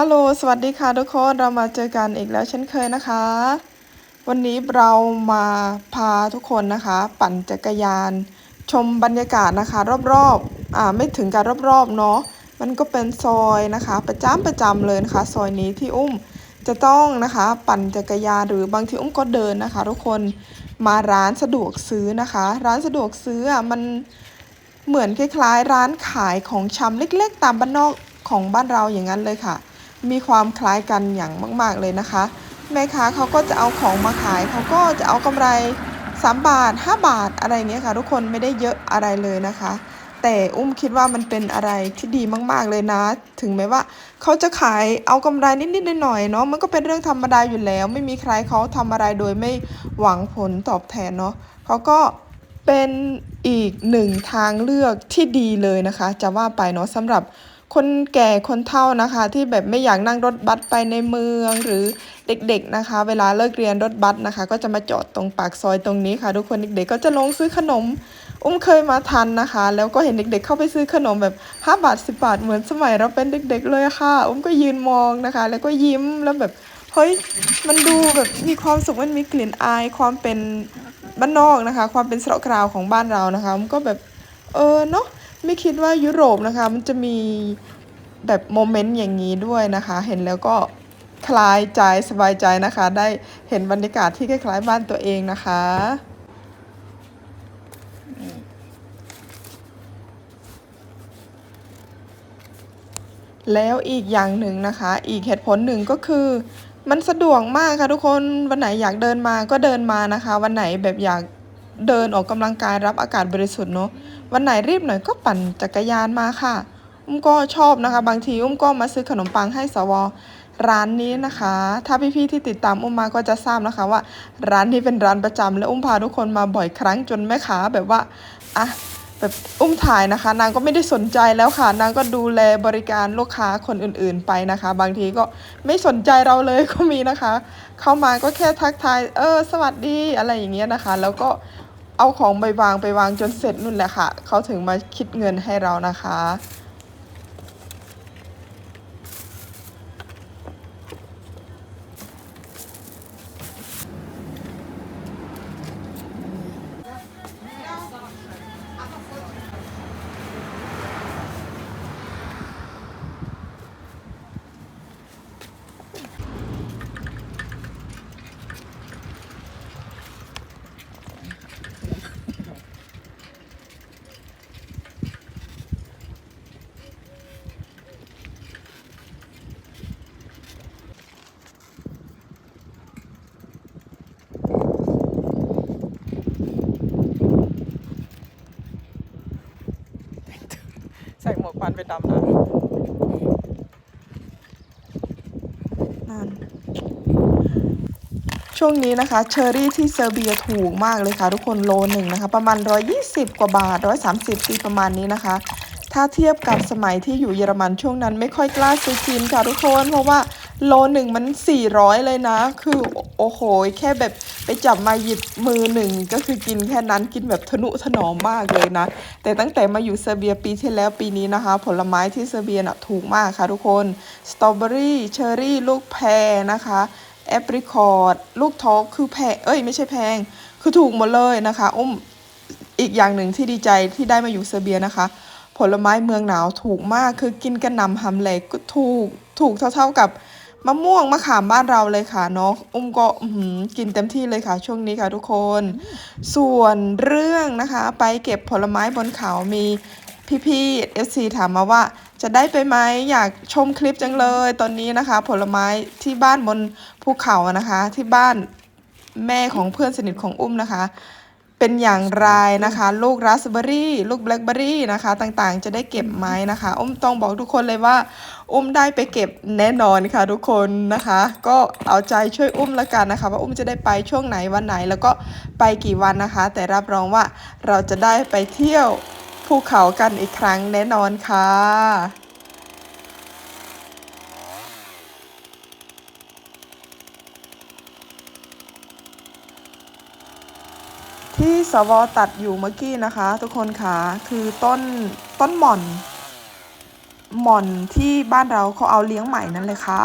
ฮัลโหล สวัสดีค่ะทุกคน เรามาเจอกันอีกแล้วเช่นเคยนะคะ วันนี้เรามาพาทุกคนนะคะ ปั่นจักรยาน ชมบรรยากาศนะคะ รอบๆ อ่าไม่ถึงการรอบๆเนาะ มันก็เป็นซอยนะคะ ประจำประจำเลยนะคะ ซอยนี้ที่อุ้มจะต้องนะคะ ปั่นจักรยานหรือบางทีอุ้มก็เดินนะคะ ทุกคน มาร้านสะดวกซื้อนะคะ ร้านสะดวกซื้ออะมันเหมือนคล้ายๆ ร้านขายของชำเล็ก ๆ ตามบ้านนอกของบ้านเราอย่างนั้นเลยค่ะ มีความคล้ายกันอย่างมาก ๆเลยนะคะ แม่ค้าเขาก็จะเอาของมาขายเขาก็จะเอากำไร 3 บาท 5 บาทอะไรเงี้ยค่ะ ทุกคนไม่ได้เยอะอะไรเลยนะคะ แต่อุ้มคิดว่ามันเป็นอะไรที่ดีมาก ๆเลยนะ ถึงแม้ว่าเขาจะขายเอากำไรนิดๆหน่อยๆเนาะมันก็เป็นเรื่องธรรมดาอยู่แล้ว ไม่มีใครเขาทำอะไรโดยไม่หวังผลตอบแทนเนาะเขาก็เป็นอีกหนึ่งทางเลือกที่ดีเลยนะคะ จะว่าไปเนาะสำหรับ คนแก่คนเฒ่านะคะ ที่แบบไม่อยากนั่งรถบัสไปในเมืองหรือเด็กๆนะคะ เวลาเลิกเรียนรถบัสนะคะ ก็จะมาจอดตรงปากซอยตรงนี้ค่ะ ทุกคนเด็กๆก็จะลงซื้อขนม อุ้มเคยมาทันนะคะ แล้วก็เห็นเด็กๆเข้าไปซื้อขนมแบบ5บาท10บาทเหมือนสมัยเราเป็นเด็ก ๆ เลยค่ะ อุ้มก็ยืนมองนะคะ แล้วก็ยิ้มแล้วแบบเฮ้ยมันดูแบบมีความสุขมันมีกลิ่นอายความเป็นบ้านนอกนะคะ ความเป็นสระกราวของบ้านเรานะคะอุ้มก็แบบเออเนาะ ไม่คิดว่ายุโรปนะคะ มันจะมีแบบโมเมนต์อย่างนี้ด้วยนะคะ เห็นแล้วก็คลายใจสบายใจนะคะ ได้เห็นบรรยากาศที่คล้ายๆบ้านตัวเองนะคะแล้วอีกอย่างหนึ่งนะคะ อีกเหตุผลหนึ่งก็คือ มันสะดวกมากค่ะทุกคนวันไหนอยากเดินมาก็เดินมานะคะ วันไหนแบบอยาก เดินออกกำลังกายรับอากาศบริสุทธิ์เนาะวันไหนรีบหน่อยก็ปั่นจักรยานมาค่ะ อุ้มก็ชอบนะคะ บางทีอุ้มก็มาซื้อขนมปังให้สวร้านนี้นะคะ ถ้าพี่ๆที่ติดตามอุ้มมาก็จะทราบนะคะว่า ร้านนี้เป็นร้านประจำและอุ้มพาทุกคนมาบ่อยครั้งจนแม่ค้าแบบว่าอะแบบอุ้มถ่ายนะคะ นางก็ไม่ได้สนใจแล้วค่ะ นางก็ดูแลบริการลูกค้าคนอื่นๆไปนะคะ บางทีก็ไม่สนใจเราเลยก็มีนะคะ เข้ามาก็แค่ทักทาย เออ สวัสดีอะไรอย่างเงี้ยนะคะ แล้วก็ เอาของไปวางไปวางจนเสร็จนุ่นแหละค่ะ เขาถึงมาคิดเงินให้เรานะคะ ไปดำน้ำนั่นช่วงนี้นะคะเชอร์รี่ที่เซอร์เบียถูกมากเลยค่ะ ทุกคนโลหนึ่งนะคะ ประมาณ 120 กว่าบาท 130ปีประมาณนี้นะคะ ถ้าเทียบกับสมัยที่อยู่เยอรมันช่วงนั้นไม่ค่อยกล้าซื้อกินค่ะทุกคน เพราะว่าโลหนึ่งมัน 400 เลยนะ คือโอ้โห แค่แบบ ไปจับมาหยิบมือหนึ่งก็คือกินแค่นั้นกินแบบทนุถนอมมากเลยนะ แต่ตั้งแต่มาอยู่เซอร์เบียปีที่แล้วปีนี้นะคะ ผลไม้ที่เซอร์เบียน่ะถูกมากค่ะทุกคนสตรอเบอรี่เชอร์รี่ลูกแพรนะคะแอปริคอตลูกทอกคือแพงเอ้ยไม่ใช่แพง คือถูกหมดเลยนะคะ อุ้มอีกอย่างหนึ่งที่ดีใจที่ได้มาอยู่เซอร์เบียนะคะ ผลไม้เมืองหนาวถูกมากคือกินกันนำหำแหลกก็ถูกถูกเท่าๆกับ มะม่วงมะขามบ้านเราเลยค่ะเนาะอุ้มก็กินเต็มที่เลยค่ะช่วงนี้ค่ะทุกคน ส่วนเรื่องนะคะ ไปเก็บผลไม้บนเขามีพี่ๆเอฟซีถามมาว่าจะได้ไปไหมอยากชมคลิปจังเลย ตอนนี้นะคะ ผลไม้ที่บ้านบนภูเขานะคะ ที่บ้านแม่ของเพื่อนสนิทของอุ้มนะคะ เป็นอย่างไรนะคะ ลูกราสเบอร์รี่ ลูกแบล็คเบอร์รี่นะคะ ต่างๆ จะได้เก็บไหมนะคะ อุ้มต้องบอกทุกคนเลยว่า อุ้มได้ไปเก็บแน่นอนค่ะทุกคนนะคะ ก็เอาใจช่วยอุ้มละกันนะคะ ว่าอุ้มจะได้ไปช่วงไหนวันไหนแล้วก็ไปกี่วันนะคะ แต่รับรองว่าเราจะได้ไปเที่ยวภูเขากันอีกครั้งแน่นอนค่ะ ที่สวตัดอยู่เมื่อกี้นะคะ ทุกคนค่ะคือต้นต้นหม่อนหม่อนที่บ้านเราเขาเอาเลี้ยงใหม่นั่นเลยค่ะ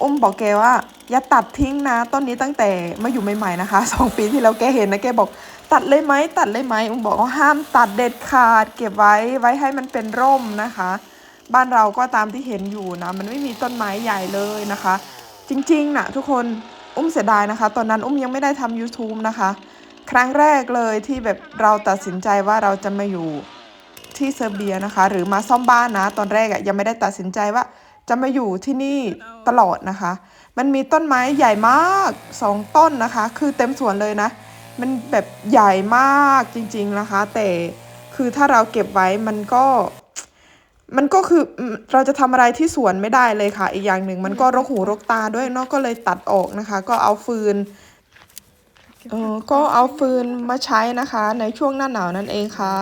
อุ้มบอกแกว่าอย่าตัดทิ้งนะ ต้นนี้ตั้งแต่มาอยู่ใหม่ๆนะคะสองปีที่แล้วแกเห็นนะแกบอก ตัดเลยไหมตัดเลยไหมอุ้มบอกว่าห้ามตัดเด็ดขาด เก็บไว้ไว้ให้มันเป็นร่มนะคะ บ้านเราก็ตามที่เห็นอยู่นะ มันไม่มีต้นไม้ใหญ่เลยนะคะ จริงๆนะทุกคนอุ้มเสียดายนะคะ ตอนนั้นอุ้มยังไม่ได้ทำ YouTube นะคะ ครั้งแรกเลยที่แบบเราตัดสินใจว่าเราจะมาอยู่ที่เซอร์เบียนะคะ หรือมาซ่อมบ้านนะ ตอนแรกอะยังไม่ได้ตัดสินใจว่าจะมาอยู่ที่นี่ตลอดนะคะ มันมีต้นไม้ใหญ่มากสองต้นนะคะ คือเต็มสวนเลยนะ มันแบบใหญ่มากจริงๆนะคะ แต่คือถ้าเราเก็บไว้มันก็มันก็คือเราจะทำอะไรที่สวนไม่ได้เลยค่ะ อีกอย่างหนึ่งมันก็รกหูรกตาด้วยเนาะก็เลยตัดออกนะคะ ก็เอาฟืน เออก็เอาฟืนมาใช้นะคะ ในช่วงหน้าหนาวนั่นเองค่ะ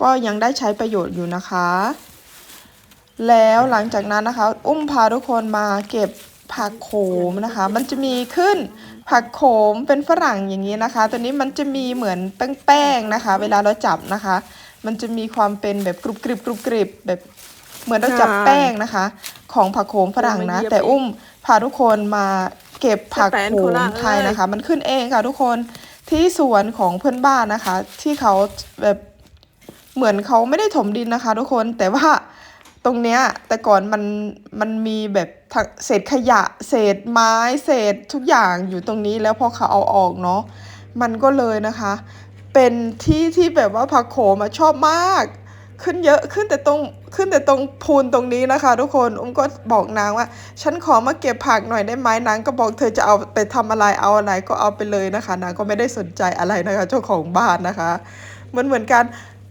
ก็ยังได้ใช้ประโยชน์อยู่นะคะ แล้วหลังจากนั้นนะคะ อุ้มพาทุกคนมาเก็บผักโขมนะคะ มันจะมีขึ้นผักโขมเป็นฝรั่งอย่างนี้นะคะ ตัวนี้มันจะมีเหมือนแป้งๆนะคะ เวลาเราจับนะคะ มันจะมีความเป็นแบบกรุบกริบกรุบกริบแบบเหมือนเราจับแป้งนะคะ ของผักโขมฝรั่งนะ แต่อุ้มพาทุกคนมา เก็บผักโขมไทยนะคะ มันขึ้นเองค่ะทุกคนที่สวนของเพื่อนบ้านนะคะ ที่เขาแบบเหมือนเขาไม่ได้ถมดินนะคะ ทุกคนแต่ว่าตรงเนี้ยแต่ก่อนมันมันมีแบบทั้งเศษขยะ เศษไม้เศษทุกอย่างอยู่ตรงนี้แล้วพอเขาเอาออกเนาะมันก็เลยนะคะ เป็นที่ที่แบบว่าผักโขมอะชอบมาก ขึ้นเยอะขึ้นแต่ตรง ขึ้นแต่ตรงพูนตรงนี้นะคะ ทุกคน อุ้มก็บอกนางว่า ฉันขอมาเก็บผักหน่อยได้ไหมนางก็บอกเธอจะเอาไปทำอะไรเอาอะไรก็เอาไปเลยนะคะ นางก็ไม่ได้สนใจอะไรนะคะ เจ้าของบ้านนะคะ เหมือนเหมือนกัน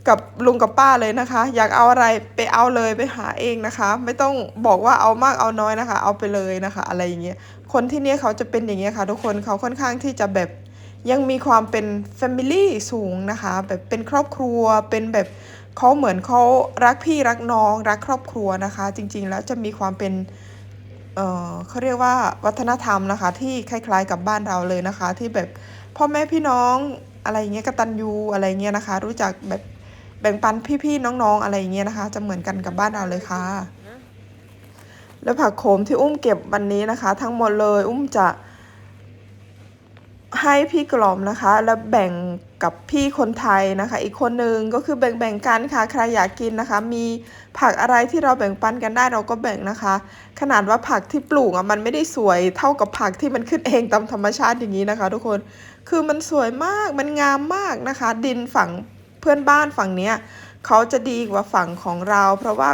กับลุงกับป้าเลยนะคะ อยากเอาอะไรไปเอาเลยไปหาเองนะคะ ไม่ต้องบอกว่าเอามากเอาน้อยนะคะ เอาไปเลยนะคะ อะไรอย่างเงี้ยคนที่เนี่ยเขาจะเป็นอย่างเงี้ยค่ะ ทุกคนเขาค่อนข้างที่จะแบบยังมีความเป็น Family สูงนะคะ แบบเป็นครอบครัวเป็นแบบ เขาเหมือนเขารักพี่รักน้องรักครอบครัวนะคะ จริงๆแล้วจะมีความเป็นเออเขาเรียกว่าวัฒนธรรมนะคะ ที่คล้าย ๆ กับบ้านเราเลยนะคะ ที่แบบพ่อแม่พี่น้องอะไรเงี้ยกตัญญูอะไรเงี้ยนะคะ รู้จักแบบแบ่งปันพี่ๆน้องๆอะไรเงี้ยนะคะ จะเหมือนกันกับบ้านเราเลยค่ะ แล้วผักโขมที่อุ้มเก็บวันนี้นะคะ ทั้งหมดเลยอุ้มจะ ให้พี่กล่อมนะคะ แล้วแบ่งกับพี่คนไทยนะคะ อีกคนหนึ่งก็คือแบ่งๆกันค่ะใครอยากกินนะคะ มีผักอะไรที่เราแบ่งปันกันได้เราก็แบ่งนะคะ ขนาดว่าผักที่ปลูกอะมันไม่ได้สวยเท่ากับผักที่มันขึ้นเองตามธรรมชาติอย่างนี้นะคะ ทุกคนคือมันสวยมากมันงามมากนะคะ ดินฝั่งเพื่อนบ้านฝั่งเนี้ยเขาจะดีกว่าฝั่งของเรา เพราะว่า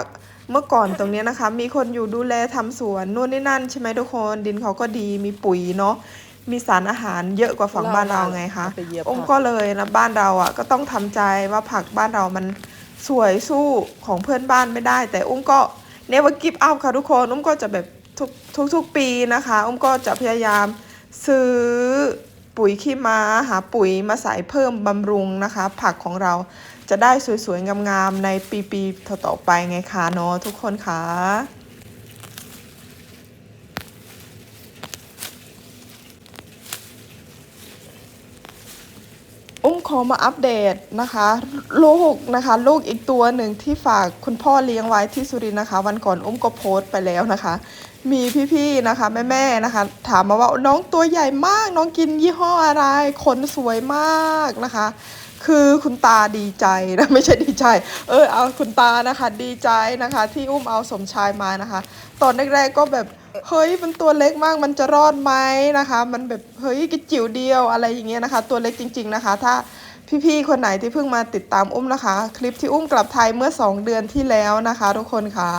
เมื่อก่อนตรงเนี้ยนะคะ มีคนอยู่ดูแลทำสวนนู่นนี่นั่นใช่ไหมทุกคน ดินเขาก็ดีมีปุ๋ยเนาะ มีสารอาหารเยอะกว่าฝั่งบ้านเราไงคะไปเหยียบองค์ผักก็เลยนะบ้านเราอะก็ต้องทำใจว่าผักบ้านเรามันสวยสู้ของเพื่อนบ้านไม่ได้ แต่อุ้มก็เนวกิฟอัพค่ะทุกคนอุ้มก็จะแบบทุกทุกทุกปีนะคะอุ้มก็จะพยายามซื้อปุ๋ยขี้ม้าหาปุ๋ยมาใส่เพิ่มบำรุงนะคะ ผักของเราจะได้สวยๆงามๆในปีๆต่อๆไปไงคะเนาะทุกคนคะ อมขอมาอัปเดตนะคะ ลูกนะคะลูกอีกตัวหนึ่งที่ฝากคุณพ่อเลี้ยงไว้ที่สุรินนะคะ วันก่อนอุ้มก็โพสต์ไปแล้วนะคะ มีพี่ๆนะคะแม่ๆนะคะ ถามมาว่าน้องตัวใหญ่มาก น้องกินยี่ห้ออะไรขนสวยมากนะคะ คือคุณตาดีใจนะไม่ใช่ดีใจ เออเอาคุณตานะคะดีใจนะคะ ที่อุ้มเอาสมชายมานะคะ ตอนแรกๆก็แบบเฮ้ยมันตัวเล็กมากมันจะรอดไหมนะคะ มันแบบเฮ้ยกระจิ๋วเดียวอะไรอย่างเงี้ยนะคะ ตัวเล็กจริง ๆนะคะ ถ้า พี่ๆคนไหนที่เพิ่งมาติดตามอุ้มนะคะ คลิปที่อุ้มกลับไทยเมื่อ 2 เดือนที่แล้วนะคะ ทุกคนค่ะ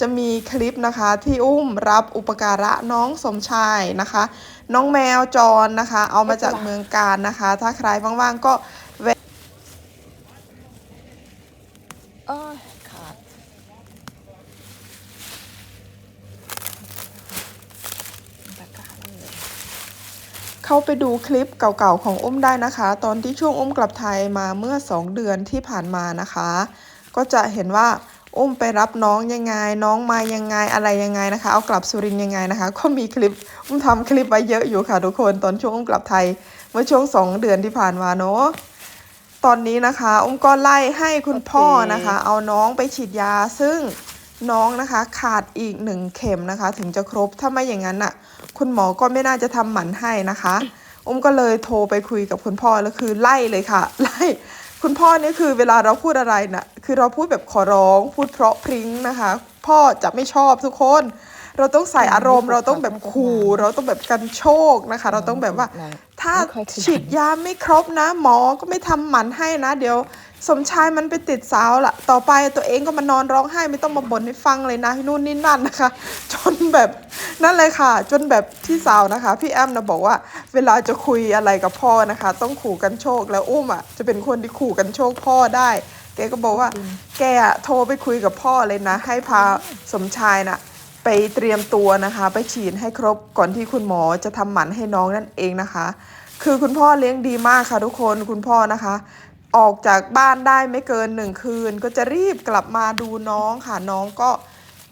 จะมีคลิปนะคะที่อุ้มรับอุปการะน้องสมชายนะคะ น้องแมวจรนะคะ เอามาจากเมืองการนะคะ ถ้าใครว่างๆก็แวะ โอ้ยขาดตะกร้าเลย เข้าไปดูคลิปเก่าๆของอุ้มได้นะคะ ตอนที่ช่วงอุ้มกลับไทยมาเมื่อ 2 เดือนที่ผ่านมานะคะ ก็จะเห็นว่าอุ้มไปรับน้องยังไง น้องมายังไงอะไรยังไงนะคะ เอากลับสุรินยังไงนะคะ ก็มีคลิปอุ้มทำคลิปไว้เยอะอยู่ค่ะทุกคนตอนช่วงอุ้มกลับไทย เมื่อช่วง 2 เดือนที่ผ่านมาเนาะตอนนี้นะคะ อุ้มก็ไล่ให้คุณพ่อนะคะ เอาน้องไปฉีดยาซึ่ง น้องนะคะขาดอีกหนึ่งเข็มนะคะ ถึงจะครบถ้าไม่อย่างนั้นอะ คุณหมอก็ไม่น่าจะทำหมันให้นะคะอุ้มก็เลยโทรไปคุยกับคุณพ่อแล้วคือไล่เลยค่ะ ไล่ คุณพ่อเนี่ยคือเวลาเราพูดอะไรน่ะคือเราพูดแบบขอร้อง พูดเพราะพริ้งนะคะ พ่อจะไม่ชอบทุกคน เราต้องใส่อารมณ์ เราต้องแบบขู่เราต้องแบบกันโชคนะคะ เราต้องแบบว่า ถ้าไม่ค่อยขยันฉีดยาไม่ครบนะ หมอก็ไม่ทำหมันให้นะ เดี๋ยว สมชายมันไปติดสาวละต่อไปตัวเองก็มานอนร้องไห้ไม่ต้องมาบ่นให้ฟังเลยนะนู่นนี่นั่นนะคะ จนแบบนั่นเลยค่ะ จนแบบที่สาวนะคะ พี่แอมนะบอกว่า เวลาจะคุยอะไรกับพ่อนะคะ ต้องขู่กันโชคแล้วอุ้มอะจะเป็นคนที่ขู่กันโชคพ่อได้แกก็บอกว่า แกอะโทรไปคุยกับพ่อเลยนะ ให้พาสมชายน่ะไปเตรียมตัวนะคะ ไปฉีดให้ครบก่อนที่คุณหมอจะทำหมันให้น้องนั่นเองนะคะ คือคุณพ่อเลี้ยงดีมากค่ะทุกคนคุณพ่อนะคะ ออกจากบ้านได้ไม่เกินหนึ่งคืน ก็จะรีบกลับมาดูน้องค่ะน้องก็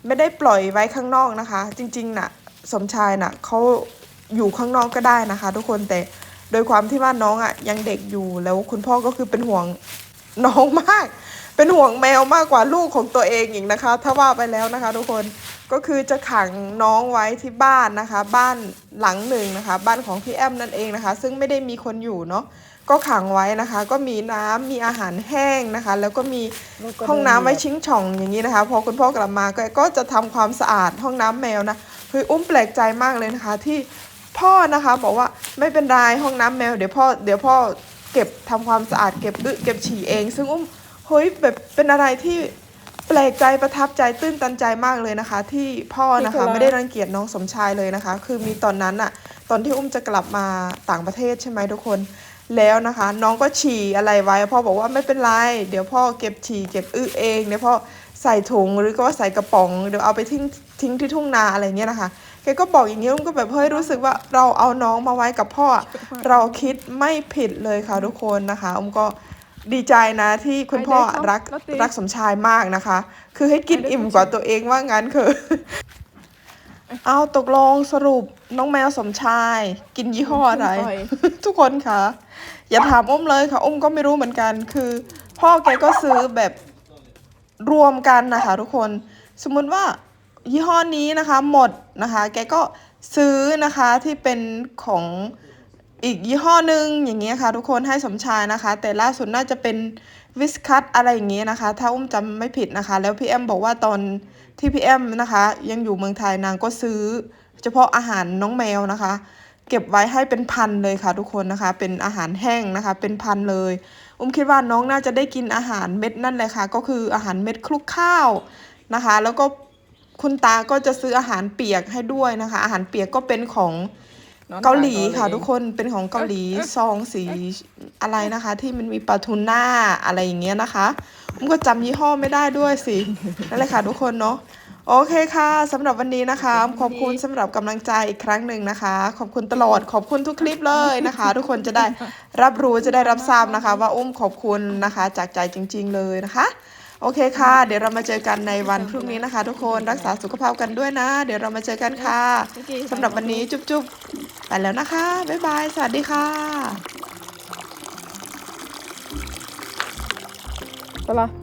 ไม่ได้ปล่อยไว้ข้างนอกนะคะ จริงๆน่ะสมชายน่ะเขาอยู่ข้างนอกก็ได้นะคะ ทุกคนแต่โดยความที่ว่าน้องอะยังเด็กอยู่แล้วคุณพ่อก็คือเป็นห่วงน้องมาก เป็นห่วงแมวมากกว่าลูกของตัวเองอีกนะคะ ถ้าว่าไปแล้วนะคะ ทุกคนก็คือจะขังน้องไว้ที่บ้านนะคะ บ้านหลังหนึ่งนะคะ บ้านของพี่แอมนั่นเองนะคะ ซึ่งไม่ได้มีคนอยู่เนาะ ก็ขังไว้นะคะ ก็มีน้ำมีอาหารแห้งนะคะ แล้วก็มีลูกก็ห้องน้ำไว้เดินชิงช่องอย่างนี้นะคะ พอคุณพ่อกลับมาก็ก็จะทำความสะอาดห้องน้ำแมวนะเฮ้ยอุ้มแปลกใจมากเลยนะคะ ที่พ่อนะคะบอกว่าไม่เป็นไรห้องน้ำแมวเดี๋ยวพ่อเดี๋ยวพ่อเก็บทำความสะอาดเก็บอึเก็บฉี่เอง ซึ่งอุ้มเฮ้ยแบบเป็นอะไรที่แปลกใจประทับใจตื้นตันใจมากเลยนะคะ ที่พ่อนะคะไม่ได้รังเกียจน้องสมชายเลยนะคะ คือมีตอนนั้นอะตอนที่อุ้มจะกลับมาต่างประเทศใช่ไหมทุกคน แล้วนะคะ น้องก็ฉี่อะไรไว้พ่อบอกว่าไม่เป็นไร เดี๋ยวพ่อเก็บฉี่เก็บอึเองเดี๋ยวพ่อใส่ถุงหรือก็ว่าใส่กระป๋องเดี๋ยวเอาไปทิ้งทิ้งที่ทุ่งนาอะไรเงี้ยนะคะแกก็บอกอย่างนี้อุ้มก็แบบเฮ้ยรู้สึกว่าเราเอาน้องมาไว้กับพ่อ เราคิดไม่ผิดเลยค่ะทุกคนนะคะอุ้มก็ดีใจนะที่คุณพ่อรักรักสมชายมากนะคะ คือให้กินอิ่มกว่าตัวเองว่างั้นคือ เอาตกลงสรุปน้องแมวสมชาย กินยี่ห้ออะไรทุกคนคะอย่าถามอุ้มเลยค่ะอุ้มก็ไม่รู้เหมือนกัน คือ พ่อแกก็ซื้อแบบรวมกันนะคะทุกคน สมมุติว่ายี่ห้อนี้นะคะ หมดนะคะ แกก็ซื้อนะคะที่เป็นของอีกยี่ห้อหนึ่งอย่างเงี้ยค่ะ ทุกคนให้สมชายนะคะ แต่ล่าสุดน่าจะเป็น วิสคัตอะไรอย่างเงี้ยนะคะ ถ้าอุ้มจำไม่ผิดนะคะ แล้วพี่แอมบอกว่าตอนที่พี่แอมนะคะ ยังอยู่เมืองไทยนางก็ซื้อ เฉพาะอาหารน้องแมวนะคะ เก็บไว้ให้เป็นพันเลยค่ะทุกคนนะคะ เป็นอาหารแห้งนะคะ เป็นพันเลย อุ้มคิดว่าน้องน่าจะได้กินอาหารเม็ดนั่นเลยค่ะ ก็คืออาหารเม็ดคลุกข้าวนะคะ แล้วก็คุณตาก็จะซื้ออาหารเปียกให้ด้วยนะคะ อาหารเปียกก็เป็นของ เกาหลีค่ะเกาหลีทุกคนเป็นของเกาหลีซองสีอะไรนะคะ ที่มันมีปลาทูน่าอะไรอย่างเงี้ยนะคะอุ้มก็จำยี่ห้อไม่ได้ด้วยสินั่นแหละค่ะทุกคนเนาะโอเคค่ะสำหรับวันนี้นะคะ ขอบคุณสำหรับกำลังใจอีกครั้งหนึ่งนะคะ ขอบคุณตลอดขอบคุณทุกคลิปเลยนะคะ ทุกคนจะได้รับรู้จะได้รับทราบนะคะ ว่าอุ้มขอบคุณนะคะ จากใจจริง ๆ เลยนะคะ โอเคค่ะ เดี๋ยวเรามาเจอกันในวันพรุ่งนี้นะคะ ทุกคนรักษาสุขภาพกันด้วยนะ เดี๋ยวเรามาเจอกันค่ะสำหรับวันนี้จุ๊บๆไปแล้วนะคะ บ๊ายบาย สวัสดีค่ะไปละ